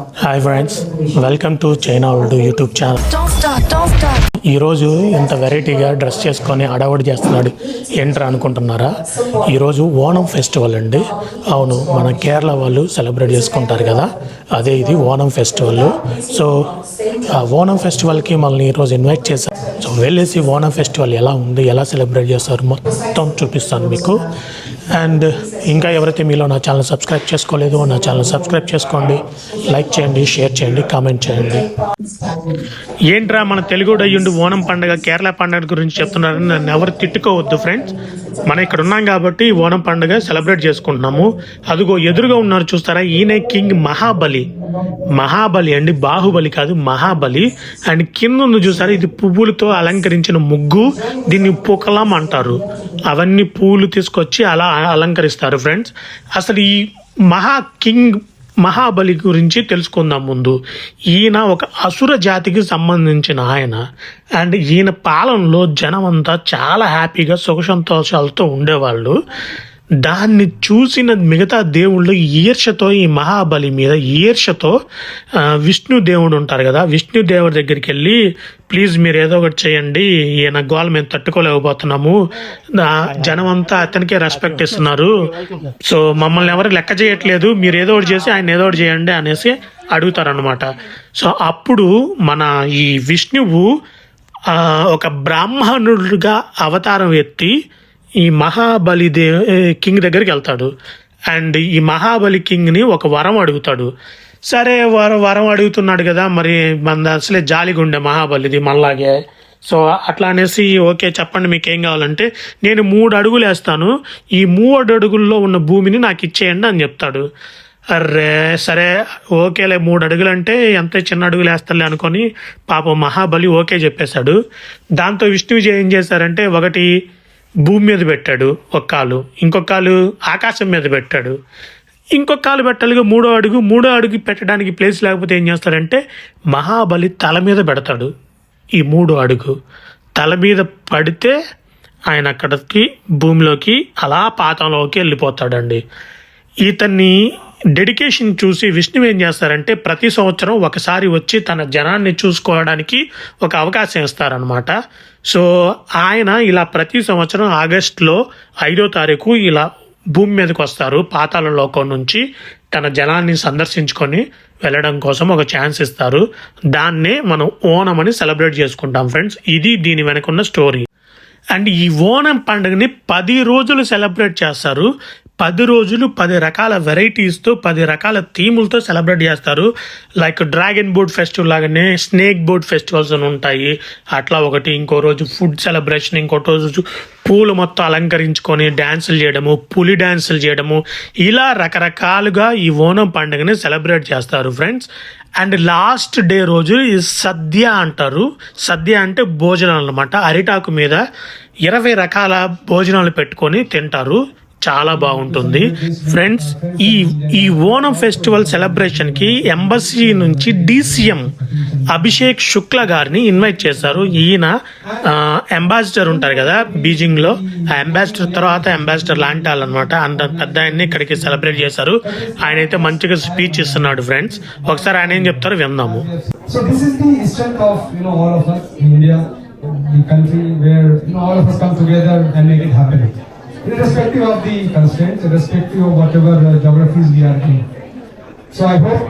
Hi friends, welcome to China Urdu YouTube channel. ఈరోజు ఇంత వెరైటీగా డ్రెస్ చేసుకొని అడవడి చేస్తున్నాడు ఏంట్రా అనుకుంటున్నారా? ఈరోజు ఓణం ఫెస్టివల్ అండి. అవును మన కేరళ వాళ్ళు సెలబ్రేట్ చేసుకుంటారు కదా. అదే ఇది ఓణం ఫెస్టివల్. సో ఆ ఓణం ఫెస్టివల్కి మనల్ని ఈరోజు ఇన్వైట్ చేశారు. సో వెళ్ళేసి ఓణం ఫెస్టివల్ ఎలా ఉంది ఎలా సెలబ్రేట్ చేస్తారు మొత్తం చూపిస్తాను మీకు. అండ్ ఇంకా ఎవరైతే మీలో నా ఛానల్ సబ్స్క్రైబ్ చేసుకోలేదో నా ఛానల్ సబ్స్క్రైబ్ చేసుకోండి. లైక్ చేయండి షేర్ చేయండి కామెంట్ చేయండి. ఏంట్రా మన తెలుగు అయ్యుండి ఓణం పండుగ కేరళ పండుగ గురించి చెప్తున్నారని నన్ను ఎవరు తిట్టుకోవద్దు ఫ్రెండ్స్ మనం ఇక్కడ ఉన్నాం కాబట్టి ఓనం ఓణం పండుగ సెలబ్రేట్ చేసుకుంటున్నాము. అదిగో ఎదురుగా ఉన్నారు చూస్తారా ఈయన కింగ్ మహాబలి. మహాబలి అండి బాహుబలి కాదు మహాబలి. అండ్ కింద ఉంది చూసారా ఇది పువ్వులతో అలంకరించిన ముగ్గు. దీన్ని పుకలం అంటారు. అవన్నీ పూలు తీసుకొచ్చి అలా అలంకరిస్తారు ఫ్రెండ్స్ అసలు ఈ మహా కింగ్ మహాబలి గురించి తెలుసుకుందాం ముందు. ఈయన ఒక అసుర జాతికి సంబంధించిన ఆయన. అండ్ ఈయన పాలనలో జనం అంతా చాలా హ్యాపీగా సుఖ సంతోషాలతో ఉండేవాళ్ళు. దాన్ని చూసిన మిగతా దేవుళ్ళు ఈర్షతో ఈ మహాబలి మీద ఈర్షతో విష్ణు దేవుడు ఉంటారు కదా విష్ణు దేవుడి దగ్గరికి వెళ్ళి ప్లీజ్ మీరు ఏదో ఒకటి చేయండి ఈయన గోల మేము తట్టుకోలేకపోతున్నాము జనం అంతా అతనికే రెస్పెక్ట్ ఇస్తున్నారు. సో మమ్మల్ని ఎవరు లెక్క చేయట్లేదు మీరు ఏదో ఒకటి చేసి ఆయన ఏదో ఒకటి చేయండి అనేసి అడుగుతారనమాట సో అప్పుడు మన ఈ విష్ణువు ఒక బ్రాహ్మణుడిగా అవతారం ఎత్తి ఈ మహాబలి దే కింగ్ దగ్గరికి వెళ్తాడు. అండ్ ఈ మహాబలి కింగ్ని ఒక వరం అడుగుతాడు. సరే వరం వరం అడుగుతున్నాడు కదా మరి మన అసలే జాలిగుండే మహాబలిది మనలాగే. సో అట్లా అనేసి ఓకే చెప్పండి మీకు ఏం కావాలంటే నేను మూడు అడుగులు వేస్తాను. ఈ మూడు అడుగుల్లో ఉన్న భూమిని నాకు ఇచ్చేయండి అని చెప్తాడు. అర్రే సరే ఓకేలే మూడు అడుగులు అంటే ఎంత చిన్న అడుగులు వేస్తాలే అనుకొని పాపం మహాబలి ఓకే చెప్పేశాడు. దాంతో విష్ణువు ఏం చేశారంటే ఒకటి భూమి మీద పెట్టాడు ఒక కాలు. ఇంకొక కాలు ఆకాశం మీద పెట్టాడు. ఇంకొక కాలు పెట్టాలిగా మూడో అడుగు. మూడో అడుగు పెట్టడానికి ప్లేస్ లేకపోతే ఏం చేస్తాడంటే మహాబలి తల మీద పెడతాడు ఈ మూడో అడుగు. తల మీద పడితే ఆయన అక్కడికి భూమిలోకి అలా పాతంలోకి వెళ్ళిపోతాడండి. ఇతన్ని డెడికేషన్ చూసి విష్ణు ఏం చేస్తారంటే ప్రతి సంవత్సరం ఒకసారి వచ్చి తన జనాన్ని చూసుకోవడానికి ఒక అవకాశం ఇస్తారనమాట సో ఆయన ఇలా ప్రతి సంవత్సరం ఆగస్టులో ఐదో తారీఖు ఇలా భూమి మీదకి వస్తారు పాతాల లోకం నుంచి తన జనాన్ని సందర్శించుకొని వెళ్ళడం కోసం ఒక ఛాన్స్ ఇస్తారు. దాన్నే మనం ఓనం అని సెలబ్రేట్ చేసుకుంటాం ఫ్రెండ్స్. ఇది దీని వెనకున్న స్టోరీ. అండ్ ఈ ఓణం పండుగని పది రోజులు సెలబ్రేట్ చేస్తారు. పది రోజులు పది రకాల వెరైటీస్తో పది రకాల థీములతో సెలబ్రేట్ చేస్తారు. లైక్ డ్రాగన్ బోట్ ఫెస్టివల్ లాగానే స్నేక్ బోట్ ఫెస్టివల్స్ అని ఉంటాయి. అట్లా ఒకటి ఇంకో రోజు ఫుడ్ సెలబ్రేషన్ ఇంకో రోజు పూలు మొత్తం అలంకరించుకొని డ్యాన్సులు చేయడము పులి డ్యాన్సులు చేయడము. ఇలా రకరకాలుగా ఈ ఓణం పండుగని సెలబ్రేట్ చేస్తారు ఫ్రెండ్స్ అండ్ లాస్ట్ డే రోజు సద్య అంటారు. సద్య అంటే భోజనాలు అనమాట అరిటాకు మీద ఇరవై రకాల భోజనాలు పెట్టుకొని తింటారు. చాలా బాగుంటుంది. ఫ్రెండ్స్ ఈ ఈ ఓణం ఫెస్టివల్ సెలబ్రేషన్కి ఎంబసీ నుంచి డిసిఎం అభిషేక్ శుక్ల గారిని ఇన్వైట్ చేశారు. ఈయన అంబాసిడర్ ఉంటారు కదా బీజింగ్లో ఆ అంబాసిడర్ తర్వాత అంబాసిడర్ లాంటి వాళ్ళు అనమాట అంత పెద్ద ఆయన్ని ఇక్కడికి సెలబ్రేట్ చేశారు. ఆయన అయితే మంచిగా స్పీచ్ ఇస్తున్నాడు ఫ్రెండ్స్. ఒకసారి ఆయన ఏం చెప్తారో విందాము. So this is the strength of you know all of us in India, the country where you know all of us come together and make it happen, irrespective of the constraints, irrespective of whatever uh, geographies we are in. So I hope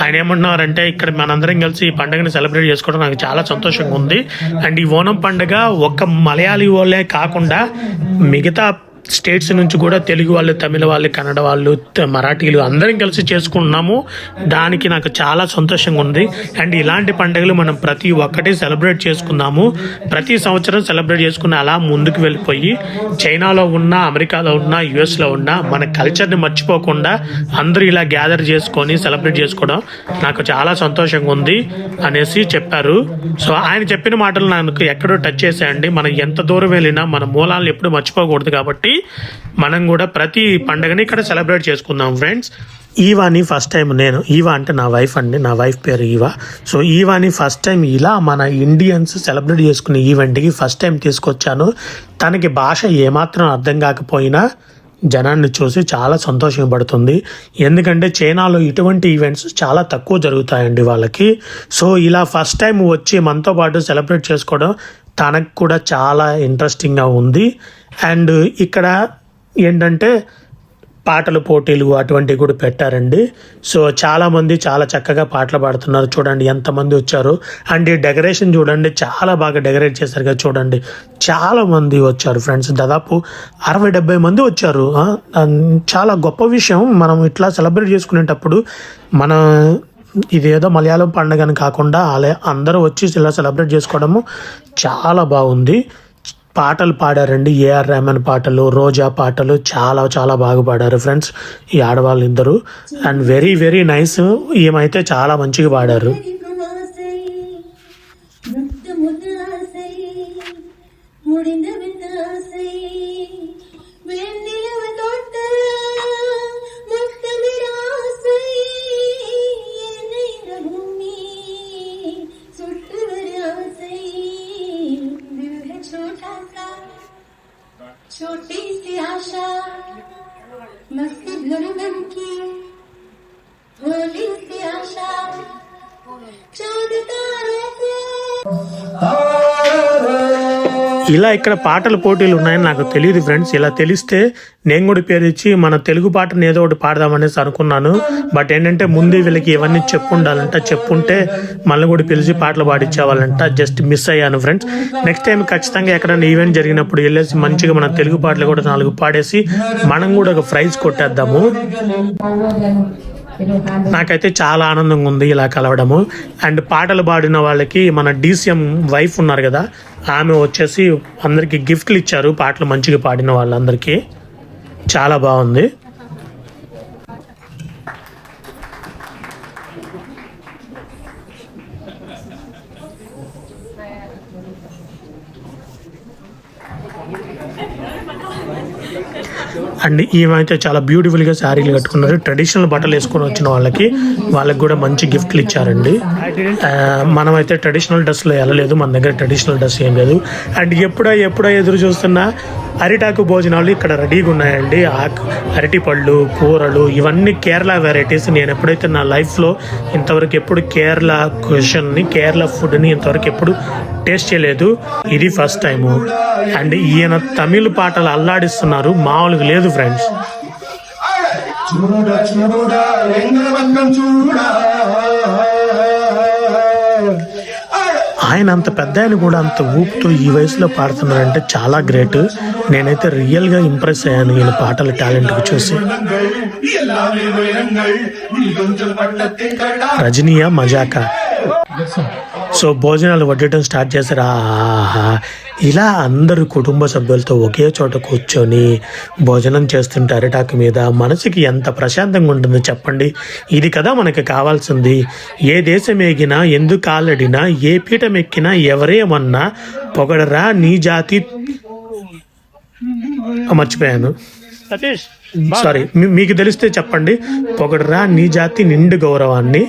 ఆయన ఏమంటున్నారంటే ఇక్కడ మనందరం కలిసి ఈ పండుగని celebrate చేసుకోవడం నాకు చాలా సంతోషంగా ఉంది అండ్ ఈ ఓనం పండుగ ఒక్క మలయాళీ వాళ్ళే కాకుండా మిగతా స్టేట్స్ నుంచి కూడా తెలుగు వాళ్ళు తమిళ వాళ్ళు కన్నడ వాళ్ళు మరాఠీలు అందరం కలిసి చేసుకుంటున్నాము. దానికి నాకు చాలా సంతోషంగా ఉంది. అండ్ ఇలాంటి పండుగలు మనం ప్రతి ఒక్కటి సెలబ్రేట్ చేసుకుందాము. ప్రతి సంవత్సరం సెలబ్రేట్ చేసుకుని అలా ముందుకు వెళ్ళిపోయి చైనాలో ఉన్న అమెరికాలో ఉన్న యుఎస్లో ఉన్న మన కల్చర్ని మర్చిపోకుండా అందరూ ఇలా గ్యాదర్ చేసుకొని సెలబ్రేట్ చేసుకోవడం నాకు చాలా సంతోషంగా ఉంది అనేసి చెప్పారు. సో ఆయన చెప్పిన మాటలు నాకు ఎక్కడో టచ్ చేశాయండి. మనం ఎంత దూరం వెళ్ళినా మన మూలాలను ఎప్పుడు మర్చిపోకూడదు కాబట్టి మనం కూడా ప్రతి పండుగని ఇక్కడ సెలబ్రేట్ చేసుకుందాం ఫ్రెండ్స్. ఈవాని ఫస్ట్ టైం నేను ఈవా అంటే నా వైఫ్ అండి నా వైఫ్ పేరు ఈవా. సో ఈవాని ఫస్ట్ టైం ఇలా మన ఇండియన్స్ సెలబ్రేట్ చేసుకునే ఈవెంట్కి ఫస్ట్ టైం తీసుకొచ్చాను. తనకి భాష ఏమాత్రం అర్థం కాకపోయినా జనాన్ని చూసి చాలా సంతోషం పడుతుంది. ఎందుకంటే చైనాలో ఇటువంటి ఈవెంట్స్ చాలా తక్కువ జరుగుతాయండి వాళ్ళకి. సో ఇలా ఫస్ట్ టైం వచ్చి మనతో పాటు సెలబ్రేట్ చేసుకోవడం తనకు కూడా చాలా ఇంట్రెస్టింగ్గా ఉంది. అండ్ ఇక్కడ ఏంటంటే పాటల పోటీలు అటువంటివి కూడా పెట్టారండి. సో చాలామంది చాలా చక్కగా పాటలు పాడుతున్నారు. చూడండి ఎంతమంది వచ్చారు. అండ్ ఈ డెకరేషన్ చూడండి చాలా బాగా డెకరేట్ చేశారు కదా చూడండి. చాలామంది వచ్చారు ఫ్రెండ్స్. దాదాపు అరవై డెబ్బై మంది వచ్చారు. చాలా గొప్ప విషయం. మనం ఇట్లా సెలబ్రేట్ చేసుకునేటప్పుడు మన ఇదేదో మలయాళం పండుగని కాకుండా అలా అందరూ వచ్చి ఇలా సెలబ్రేట్ చేసుకోవడము చాలా బాగుంది. పాటలు పాడారండి ఏఆర్ రెహమాన్ పాటలు రోజా పాటలు చాలా చాలా బాగా పాడారు ఫ్రెండ్స్ ఈ ఆడవాళ్ళు ఇద్దరు అండ్ వెరీ వెరీ నైస్ ఏమైతే చాలా మంచిగా పాడారు அதிகமாசை முத்து முத்தாசை முடிந்த ধরলাম কি হলিতে আসা চাঁদ ఇలా ఇక్కడ పాటల పోటీలు ఉన్నాయని నాకు తెలియదు ఫ్రెండ్స్. ఇలా తెలిస్తే నేను కూడా పేరు ఇచ్చి మన తెలుగు పాటను ఏదో ఒకటి పాడదామనేసి అనుకున్నాను. బట్ ఏంటంటే ముందు వీళ్ళకి ఇవన్నీ చెప్పుండాలంట చెప్పుంటే మళ్ళీ కూడా పిలిచి పాటలు పాడించేవాళ్ళంట జస్ట్ మిస్ అయ్యాను ఫ్రెండ్స్. నెక్స్ట్ టైం ఖచ్చితంగా ఎక్కడైనా ఈవెంట్ జరిగినప్పుడు వెళ్ళేసి మంచిగా మన తెలుగు పాటలు కూడా నాలుగు పాడేసి మనం కూడా ఒక ప్రైజ్ కొట్టేద్దాము. నాకైతే చాలా ఆనందంగా ఉంది ఇలా కలవడము. అండ్ పాటలు పాడిన వాళ్ళకి మన డీసీఎం వైఫ్ ఉన్నారు కదా ఆమె వచ్చేసి అందరికి గిఫ్ట్లు ఇచ్చారు పాటలు మంచిగా పాడిన వాళ్ళందరికీ. చాలా బాగుంది. అండ్ ఈమైతే చాలా బ్యూటిఫుల్గా శారీలు కట్టుకున్నారు. ట్రెడిషనల్ బట్టలు వేసుకొని వచ్చిన వాళ్ళకి వాళ్ళకి కూడా మంచి గిఫ్ట్లు ఇచ్చారండి. మనమైతే ట్రెడిషనల్ డ్రెస్లో వెళ్ళలేదు. మన దగ్గర ట్రెడిషనల్ డ్రెస్ ఏం లేదు. అండ్ ఎప్పుడో ఎప్పుడో ఎదురు చూస్తున్నా అరిటాకు భోజనాలు ఇక్కడ రెడీగా ఉన్నాయండి. ఆకు అరటి పళ్ళు కూరలు ఇవన్నీ కేరళ వెరైటీస్ నేను ఎప్పుడైతే నా లైఫ్లో ఇంతవరకు ఎప్పుడు కేరళ క్వశ్చన్ని కేరళ ఫుడ్ని ఇంతవరకు ఎప్పుడు టేస్ట్ చేయలేదు. ఇది ఫస్ట్ టైము అండ్ ఈయన తమిళ పాటలు అల్లాడిస్తున్నారు. మామూలుగా లేదు ఫ్రెండ్స్ చూడ చూడ. ఆయన అంత పెద్ద ఆయన కూడా అంత ఊపుతో ఈ వయసులో పాడుతున్నారంటే చాలా గ్రేట్. నేనైతే రియల్గా ఇంప్రెస్ అయ్యాను ఈయన పాటల టాలెంట్కి చూసి రజనీయ మజాకా. సో భోజనాలు వడ్డటం స్టార్ట్ చేశారు. ఆహా. ఇలా అందరు కుటుంబ సభ్యులతో ఒకే చోట కూర్చొని భోజనం చేస్తుంటే అరిటాకు మీద మనసుకి ఎంత ప్రశాంతంగా ఉంటుందో చెప్పండి. ఇది కదా మనకి కావాల్సింది. ఏ దేశం ఎగినా ఎందుకు కాలడినా ఏ పీఠం ఎక్కినా ఎవరేమన్నా పొగడరా నీ జాతి? మర్చిపోయాను. సతీష్ సారీ మీకు తెలిస్తే చెప్పండి. పొగడరా నీ జాతి నిండు గౌరవాన్ని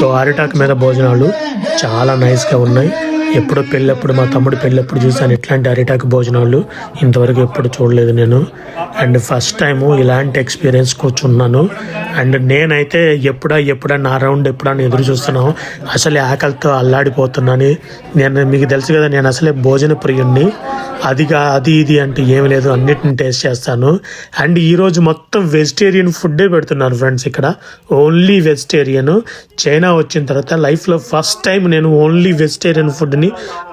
సో అరిటాక్ మీద భోజనాలు చాలా నైస్గా ఉన్నాయి. ఎప్పుడో పెళ్ళప్పుడు మా తమ్ముడు పెళ్ళప్పుడు చూశాను ఇట్లాంటి అరిటాక్ భోజనాలు. ఇంతవరకు ఎప్పుడు చూడలేదు నేను. అండ్ ఫస్ట్ టైము ఇలాంటి ఎక్స్పీరియన్స్ కూర్చున్నాను. అండ్ నేనైతే ఎప్పుడా ఎప్పుడా నా రౌండ్ ఎప్పుడా ఎదురు చూస్తున్నాను. అసలే ఆకలితో అల్లాడిపోతున్నాను. నేను మీకు తెలుసు కదా నేను అసలే భోజన ప్రియుణ్ణి అదిగా అది ఇది అంటే ఏమి లేదు అన్నిటిని టేస్ట్ చేస్తాను. అండ్ ఈరోజు మొత్తం వెజిటేరియన్ ఫుడ్డే పెడుతున్నారు ఫ్రెండ్స్ ఇక్కడ. ఓన్లీ వెజిటేరియన్ చైనా వచ్చిన తర్వాత లైఫ్లో ఫస్ట్ టైం నేను ఓన్లీ వెజిటేరియన్ ఫుడ్ని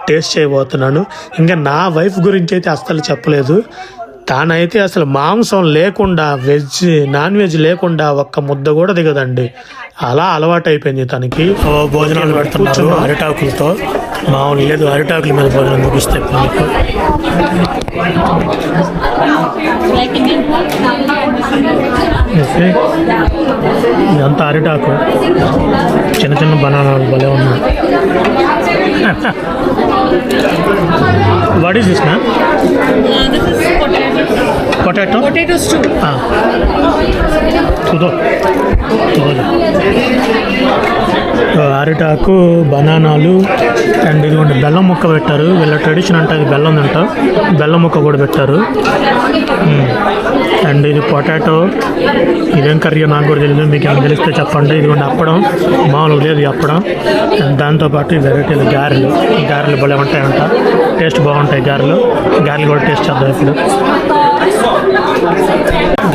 టేస్ట్ చేయబోతున్నాను. ఇంకా నా వైఫ్ గురించి అయితే అస్సలు చెప్పలేదు. తానైతే అసలు మాంసం లేకుండా వెజ్ నాన్ వెజ్ లేకుండా ఒక్క ముద్ద కూడా దిగదండి. అలా అలవాటు అయిపోయింది తనకి భోజనాలు పెడుతున్నారు అరిటాకులతో. మామూలు లేదు అరిటాకుల మీద భోజనం ముగిస్తే. ఇదంతా అరిటాకు. చిన్న చిన్న బనానాలు భలే ఉన్నాయి. What is this ma'am potato. తుదో తుదో అరిటాకు బనానాలు అండ్ ఇదిగోండి బెల్లం ముక్క పెట్టారు. వీళ్ళ ట్రెడిషన్ అంటే అది బెల్లం తింట బెల్లం ముక్క కూడా పెట్టారు. అండ్ ఇది పొటాటో. ఇదేం కర్రీ నాకు కూడా తెలియదు మీకు ఏమైనా తెలిస్తే చెప్పండి. ఇదిగోండి అప్పడం. మామూలుగా లేదు అప్పడం. అండ్ దాంతోపాటు ఈ వెరైటీలు గారెలు. ఈ గారెలు భలే ఉంటాయంట. టేస్ట్ బాగుంటాయి గారెలు. గారెలు కూడా టేస్ట్ చేద్దాం ఇప్పుడు.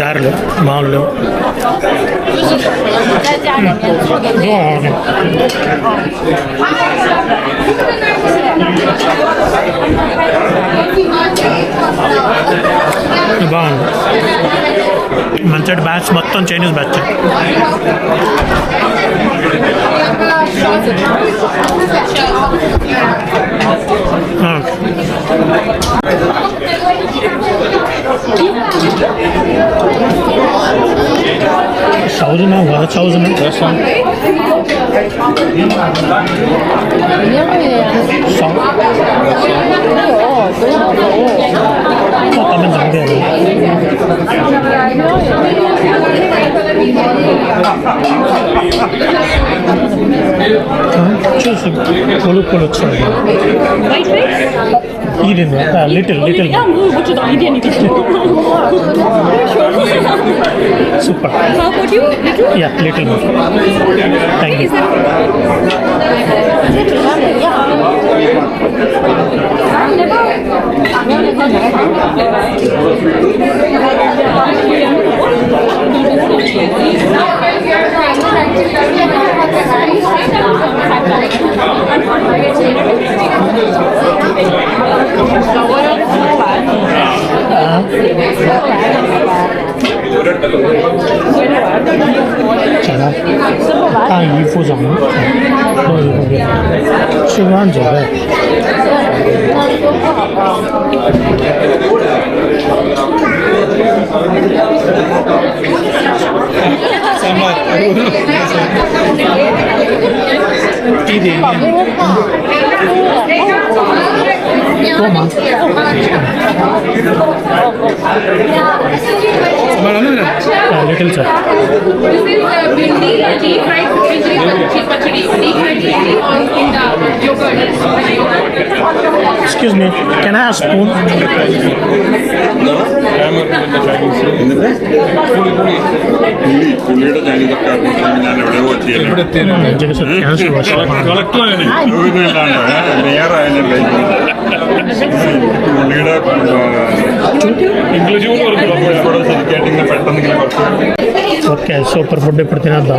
గారెలు మాములు బాగుంది. బాగుంది మంచి బ్యాచ్ మొత్తం Chinese batch. 勺子呢？我的勺子呢？们？嗯，就是咕噜咕噜吃的。Eden, yeah. uh, little, little. Yeah, move, which is Eden. sure. Super. How about you? Little? Yeah, little more. Thank you. Thank you. 咋了？大姨夫长，后一后面，是不是按左呗？三万，弟弟。Toma. A little sir. Excuse me, can I have spoon? ജഗസ് collector നേരായാലും പുള്ളിയുടെ English കൊണ്ട് ശരിക്കായിട്ട് ഇങ്ങനെ പെട്ടെന്ന് ഇങ്ങനെ കുറച്ച് okay super food ഇപ്പോഴത്തേനെന്താ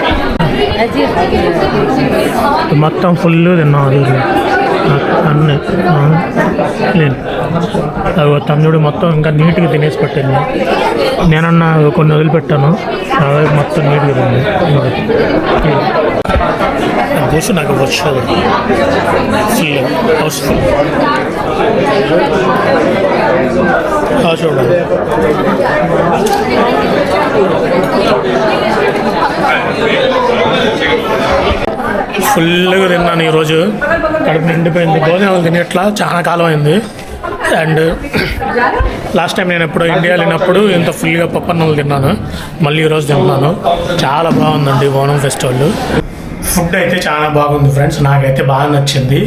మొత్తం ఫుల్ తిన్నాం అది. అన్నీ. లేదు. అవి తమ్ముడు మొత్తం ఇంకా నీట్గా తినేసి పెట్టింది. నేనన్నా కొన్ని వదిలిపెట్టాను అవి మొత్తం నీట్గా తింది చూసి నాకు వచ్చేది. ఫుల్ హౌస్ఫుల్ చూడండి ఫుల్గా తిన్నాను ఈరోజు. కడుపు నిండిపోయింది. భోజనాలు తినేట్లా చాలా కాలం అయింది అండ్ లాస్ట్ టైం నేను ఎప్పుడో ఇండియా వెళ్ళినప్పుడు ఇంత ఫుల్గా పప్పన్నలు తిన్నాను. మళ్ళీ ఈరోజు తిన్నాను చాలా బాగుందండి ఓనం ఫెస్టివల్. ఫుడ్ అయితే చాలా బాగుంది ఫ్రెండ్స్. నాకైతే బాగా నచ్చింది.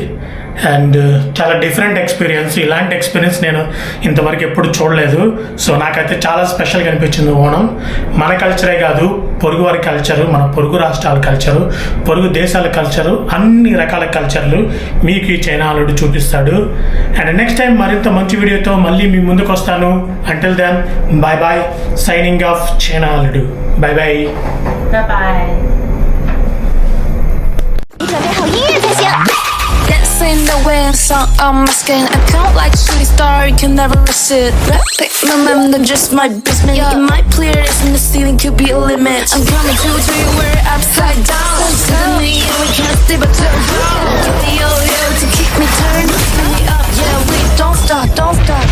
అండ్ uh, చాలా డిఫరెంట్ ఎక్స్పీరియన్స్ ఇలాంటి ఎక్స్పీరియన్స్ నేను ఇంతవరకు ఎప్పుడు చూడలేదు. సో నాకైతే చాలా స్పెషల్గా అనిపించింది ఓణం. మన కల్చరే కాదు పొరుగు వారి కల్చరు మన పొరుగు రాష్ట్రాల కల్చరు పొరుగు దేశాల కల్చరు అన్ని రకాల కల్చర్లు మీకు ఈ చైనా ఆల్రెడీ చూపిస్తాడు. అండ్ నెక్స్ట్ టైం మరింత మంచి వీడియోతో మళ్ళీ మీ ముందుకు వస్తాను. Until then bye bye signing off China already bye bye bye in the wind, sun on my skin. I count like shooting star, you can never resist. Rapid momentum, just my basement. Yeah. It might clear in the ceiling, could be a limit. I'm coming to, to you, we're upside down. See the me, and we can't stay but turn down. Give me your to keep me turn. Me up, yeah, we don't stop, don't stop.